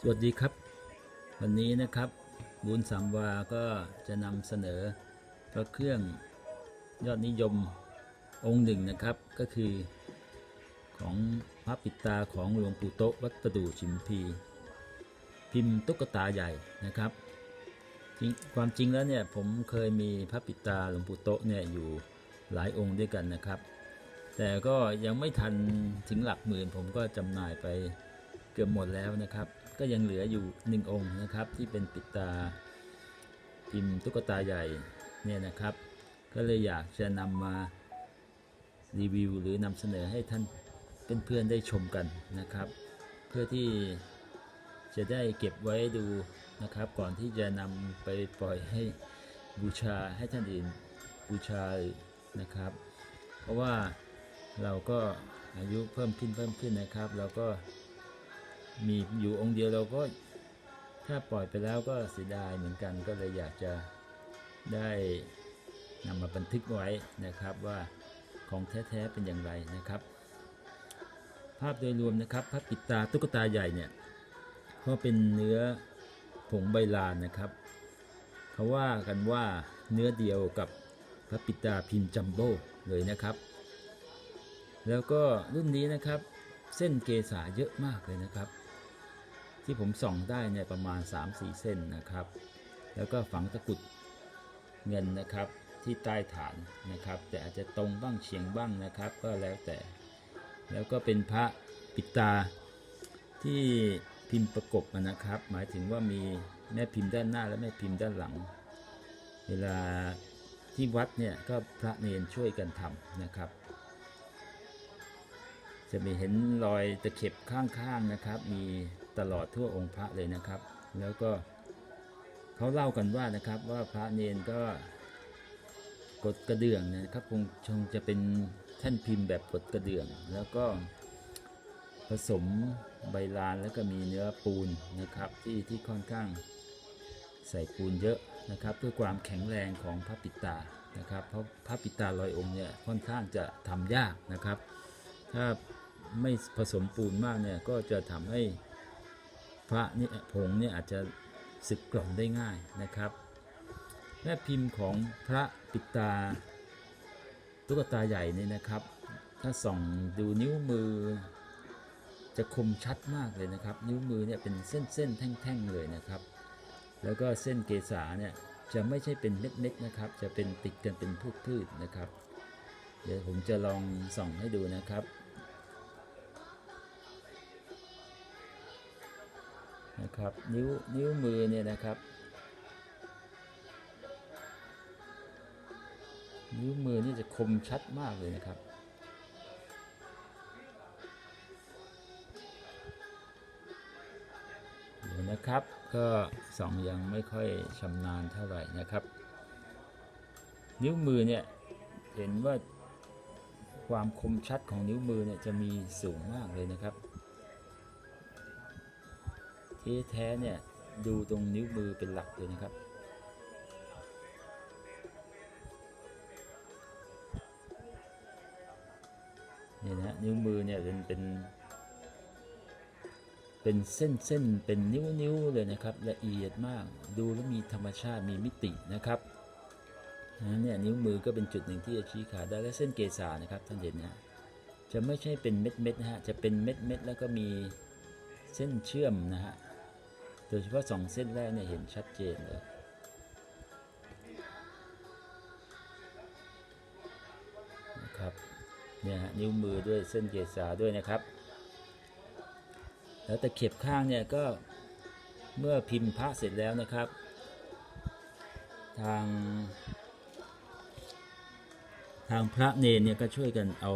สวัสดีครับ วันนี้นะครับบุญสามวาก็จะนำเสนอพระเครื่องยอดนิยมองค์หนึ่งนะครับ ก็คือ ของพระปิตาของหลวงปู่โตวัดประดู่ชิมพี พิมพ์ตุ๊กตาใหญ่นะครับจริงความจริงแล้วเนี่ยผมเคยมีพระปิตาหลวงปู่โตเนี่ยอยู่หลายองค์ด้วยกันนะครับ แต่ก็ยังไม่ทันถึงหลักหมื่นผมก็จำหน่ายไปเกือบหมดแล้วนะครับ ก็ยังเหลืออยู่หนึ่งองค์นะครับ ที่เป็นปิดตาพิมพ์ตุ๊กตาใหญ่เนี่ยนะครับ ก็เลยอยากจะนำมารีวิวหรือนำเสนอให้ท่านเพื่อนๆได้ชมกันนะครับ เพื่อที่จะได้เก็บไว้ดูนะครับ ก่อนที่จะนำไปปล่อยให้บูชาให้ท่านอื่นบูชานะครับ เพราะว่าเราก็อายุเพิ่มขึ้นเพิ่มขึ้นนะครับ เราก็ มีอยู่องค์เดียวเราก็ถ้าปล่อยไปแล้วก็เสียดายเหมือนกันก็เลยอยากจะได้นำมาบันทึกไว้นะครับว่าของแท้ๆเป็นอย่างไรนะครับ ภาพโดยรวมนะครับพระปิดตาตุ๊กตาใหญ่เนี่ยก็เป็นเนื้อผงใบลานนะครับเขาว่ากันว่าเนื้อเดียวกับพระปิตาพิมพ์จัมโบ้เลยนะครับ แล้วก็รุ่นนี้นะครับเส้นเกษาเยอะมากเลยนะครับ ที่ผมส่องได้เนี่ยประมาณ 3-4 เส้นนะครับ แล้วก็ฝังตะกุดเงินนะครับที่ใต้ฐานนะครับ แต่อาจจะตรงบ้างเฉียงบ้างนะครับ ก็แล้วแต่ แล้วก็เป็นพระปิตาที่พิมพ์ประกบนะครับ หมายถึงว่ามีแม่พิมพ์ด้านหน้าและแม่พิมพ์ด้านหลัง เวลาที่วัดเนี่ยก็พระเนนช่วยกันทำนะครับ จะมีเห็นรอยตะเข็บข้างๆนะครับ มี ตลอดทั่วองค์พระเลยนะครับ แล้วก็เขาเล่ากันว่านะครับว่าพระเนนก็กดกระเดื่องนะครับคงคงจะเป็นแท่นพิมพ์แบบกดกระเดื่อง แล้วก็ผสมใบลานแล้วก็มีเนื้อปูนนะครับที่ที่ค่อนข้างใส่ปูนเยอะนะครับ เพื่อความแข็งแรงของพระปิตานะครับ เพราะพระปิตาลอยองค์เนี่ยค่อนข้างจะทำยากนะครับ ถ้าไม่ผสมปูนมากเนี่ยก็จะทำให้ พระนี่ผงเนี่ยอาจจะสึกกร่อนได้ง่ายนะครับ แม่พิมพ์ของพระปิตาตุ๊กตาใหญ่นี่นะครับ ถ้าส่องดูนิ้วมือ จะคมชัดมากเลยนะครับ นิ้วมือเนี่ยเป็นเส้นๆแท่งๆเลยนะครับ แล้วก็เส้นเกษาเนี่ยจะไม่ใช่เป็นเม็ดๆนะครับ จะเป็นติดกันเป็นพืชๆนะครับ เดี๋ยวผมจะลองส่องให้ดูนะครับ ครับ นิ้วนิ้วมือเนี่ยนะครับ นิ้วมือนี่จะคมชัดมากเลยนะครับเดี๋ยวนะครับก็ส่องยังไม่ค่อยชำนาญเท่าไหร่นะครับ นิ้วมือเนี่ยเห็นว่าความคมชัดของนิ้วมือเนี่ยจะมีสูงมากเลยนะครับ ที่แท้เนี่ยดูตรงนิ้วมือเป็นหลักเลยนะครับ นี่นะฮะนิ้วมือเนี่ยเป็นเป็นเป็นเส้นเส้นเป็นนิ้วนิ้วเลยนะครับละเอียดมากดูแล้วมีธรรมชาติมีมิตินะครับนะเนี่ยนิ้วมือก็เป็นจุดหนึ่งที่จะชี้ขาดได้และเส้นเกษานะครับท่านเห็นนะจะไม่ใช่เป็นเม็ดเม็ดนะฮะจะเป็นเม็ดเม็ดแล้วก็มีเส้นเชื่อมนะฮะ โดยเฉพาะสองเส้นแรกเนี่ยเห็นชัดเจนเลยนะครับเนี่ยฮะนิ้วมือด้วยเส้นเกษาด้วยนะครับ แล้วตะเข็บข้างเนี่ยก็เมื่อพิมพ์พระเสร็จแล้วนะครับ ทาง ทางพระเนนเนี่ยก็ช่วยกันเอา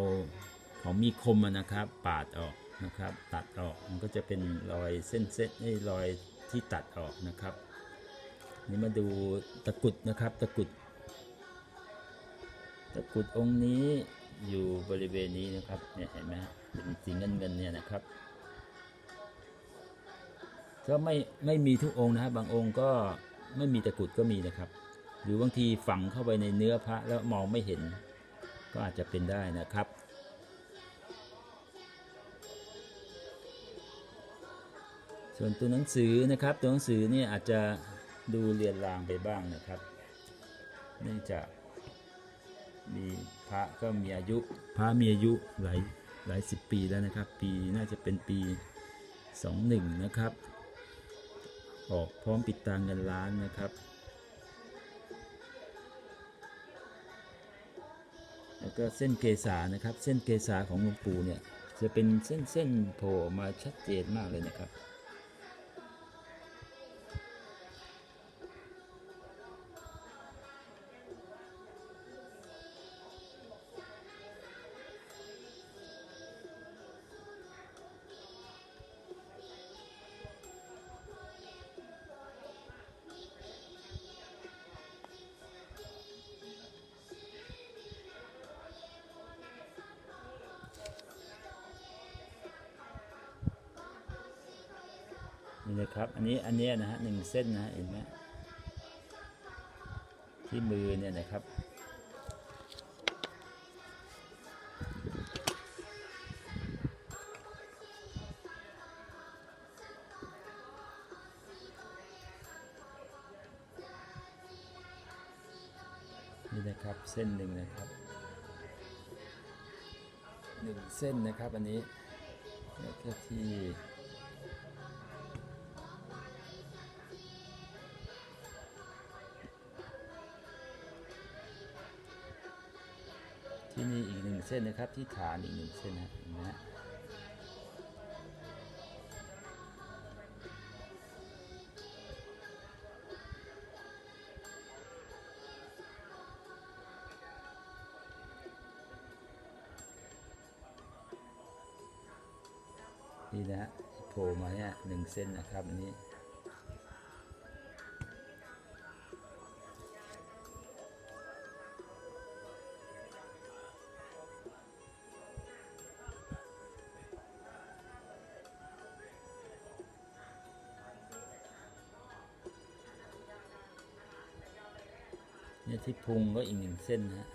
ของมีคมนะครับ ปาดออกนะครับ ตัดออกมันก็จะเป็นรอยเส้นเส้นไอ้รอย ที่ตัดออกนะครับ นี่มาดูตะกุดนะครับตะกุด ตะกุดองค์นี้อยู่บริเวณนี้นะครับเนี่ยเห็นไหมเป็นสีเงินเงินเนี่ยนะครับก็ไม่ไม่มีทุกองค์นะครับบางองค์ก็ไม่มีตะกุดก็มีนะครับ หรือบางทีฝังเข้าไปในเนื้อพระแล้วมองไม่เห็น ก็อาจจะเป็นได้นะครับ ส่วนตัวหนังสือนะครับ ตัวหนังสือเนี่ยอาจจะดูเรียนรางไปบ้างนะครับ เนื่องจากมีพระก็มีอายุ พระมีอายุหลายหลายสิบปีแล้วนะครับ ปีน่าจะเป็นปี 21 นะครับ ออกพร้อมปิดตาเงินล้านนะครับ แล้วก็เส้นเกษานะครับ เส้นเกษาของหลวงปู่เนี่ยจะเป็นเส้นเส้นโผล่มาชัดเจนมากเลยนะครับ นะครับ อันนี้อันเนี้ยนะฮะหนึ่งเส้นนะฮะเห็นไหมที่มือเนี่ยนะครับนี่นะครับเส้นหนึ่งนะครับหนึ่งเส้นนะครับอันนี้แล้วก็ที่ ที่นี่อีกหนึ่งเส้นนะครับ ที่ฐานอีกหนึ่งเส้นนะเห็นไหมฮะนี่นะฮะโผล่มาเนี่ยหนึ่งเส้นนะครับอันนี้ เนี่ยที่พุงก็อีกหนึ่งเส้นนะฮะ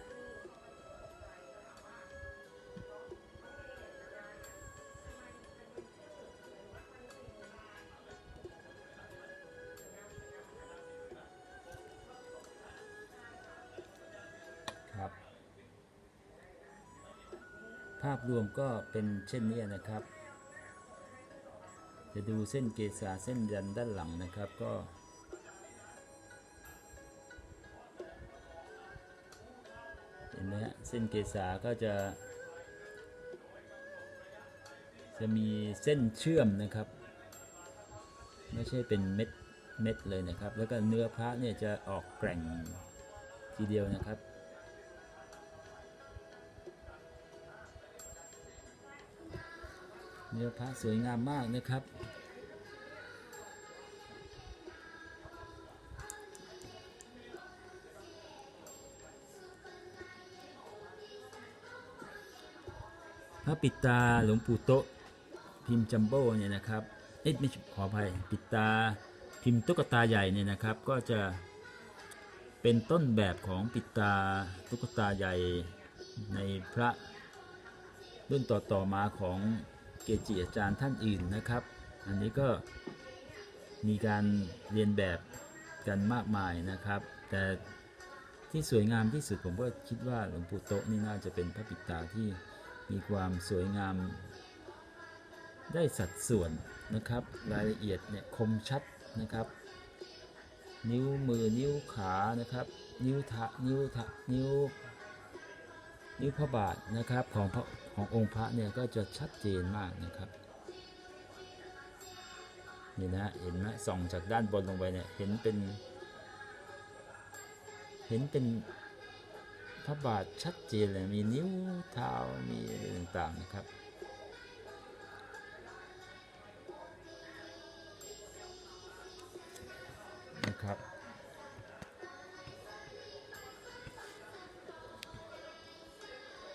ครับ ภาพรวมก็เป็นเช่นนี้นะครับ จะดูเส้นเกษาเส้นยันด้านหลังนะครับก็ เนไหมฮะเส้นเกษาก็จะ จะมีเส้นเชื่อมนะครับ ไม่ใช่เป็นเม็ดเม็ดเลยนะครับ แล้วก็เนื้อพระเนี่ยจะออกแกร่งทีเดียวนะครับเนื้อพระสวยงามมากนะครับ ระปิดตาหลวงปู่โตะพิมพ์จัมโบ้เนี่ยนะครับเอ๊ะไม่ขออภัยปิดตาพิมพ์ตุ๊กตาใหญ่เนี่ยนะครับก็จะเป็นต้นแบบของปิดตาตุ๊กตาใหญ่ในพระรุ่นต่อๆมาของเกจิอาจารย์ท่านอื่นนะครับ อันนี้ก็มีการเรียนแบบกันมากมายนะครับ แต่ที่สวยงามที่สุดผมก็คิดว่าหลวงปู่โตะนี่น่าจะเป็นพระปิดตาที่ มีความสวยงาม ได้สัดส่วนนะครับ รายละเอียดเนี่ยคมชัดนะครับ นิ้วมือนิ้วขานะครับ นิ้วทะนิ้วทะนิ้ว นิ้วพระบาทนะครับของพระขององค์พระเนี่ยก็จะชัดเจนมากนะครับนี่นะเห็นไหมส่องจากด้านบนลงไปเนี่ยเห็นเป็น เห็นเป็น พระบาทชัดเจนเลยมีนิ้วเท้ามีอะไรต่างๆนะครับ